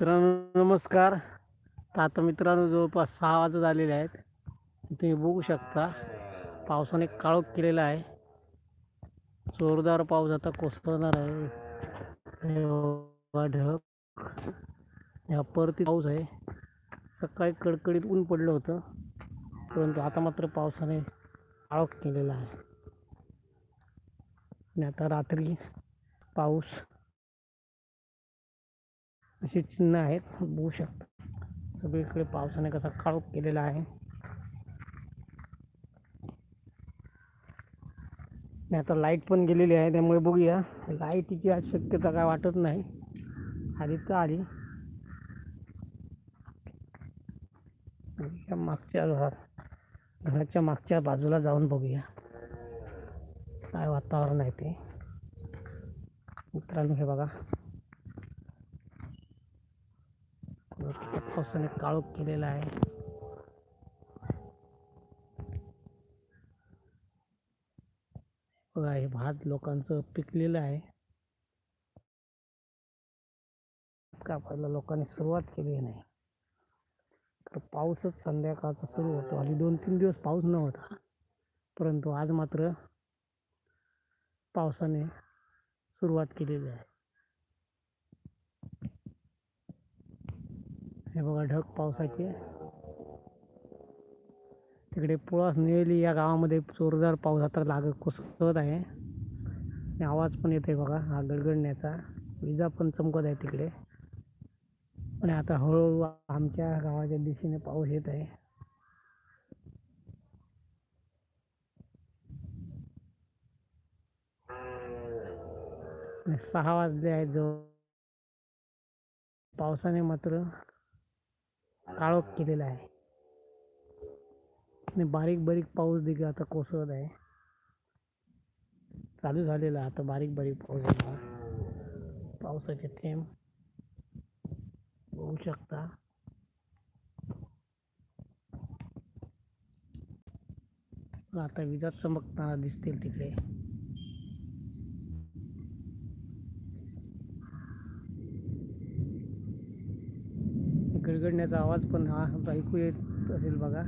मित्रांनो नमस्कार. तर आता मित्रांनो जवळपास सहा वाजत आलेले आहेत. तुम्ही बघू शकता पावसाने काळोख केलेला आहे. जोरदार पाऊस आता कोसळणार आहे. ढग. ह्या परती पाऊस आहे. सकाळी कडकडीत ऊन पडलं होतं. परंतु आता मात्र पावसाने काळोख केलेला आहे. आणि आता रात्री पाऊस अशी चिन्ह आहेत. बघू शकता. सगळीकडे पावसाने कसा काळोख केलेला आहे. आणि आता लाइट पण गेलेली आहे त्यामुळे बघूया. लाईटीची आज शक्यता काय वाटत नाही. आली तर आली मागच्या घरात घराच्या मागच्या बाजूला जाऊन बघूया. काय वातावरण आहे ते. मित्रांनो हे बघा. कसं पावसाने काळोख केलेला आहे. बघा हे भात लोकांचं पिकलेलं आहे. कापायला लोकांनी सुरुवात केली नाही. तर पाऊसच संध्याकाळचा सुरू होतो. आणि दोन तीन दिवस पाऊस नव्हता. परंतु आज मात्र पावसाने सुरुवात केलेली आहे. हे बघा ढग पावसाचे. तिकडे पुळास नेली या गावामध्ये जोरदार पाऊस आता लाग कोसळत आहे. आणि आवाज पण येते बघा हा गडगडण्याचा. विजा पण चमकत आहे तिकडे. आणि आता हळूहळू आमच्या गावाच्या दिशेने पाऊस येत आहे. आणि सहा वाजले आहेत जवळ. पावसाने मात्र काळोख केलेला आहे. आणि बारीक बारीक पाऊस देखील आता कोसळत आहे. चालू झालेला आता बारीक बारीक पाऊस पावसाचे थेंब. बघू शकता. आता विजा चमकताना दिसतील तिकडे. विरघडण्याचा आवाज पण हा ऐकू येत असेल बघा.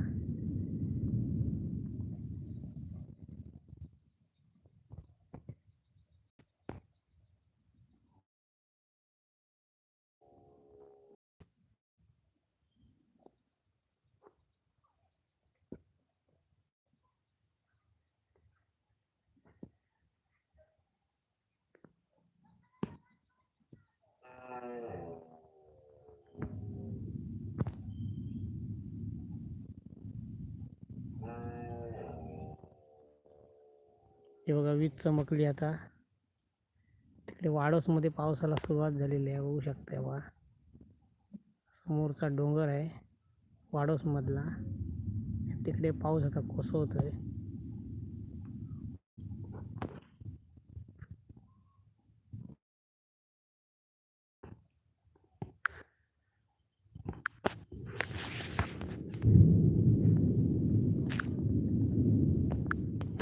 हे बघा वीज चमकली आता. तिकडे वाडोसमध्ये पावसाला सुरुवात झालेली आहे बघू शकता बघा समोरचा डोंगर आहे वाडोसमधला. तिकडे पाऊस आता कोसळतोय.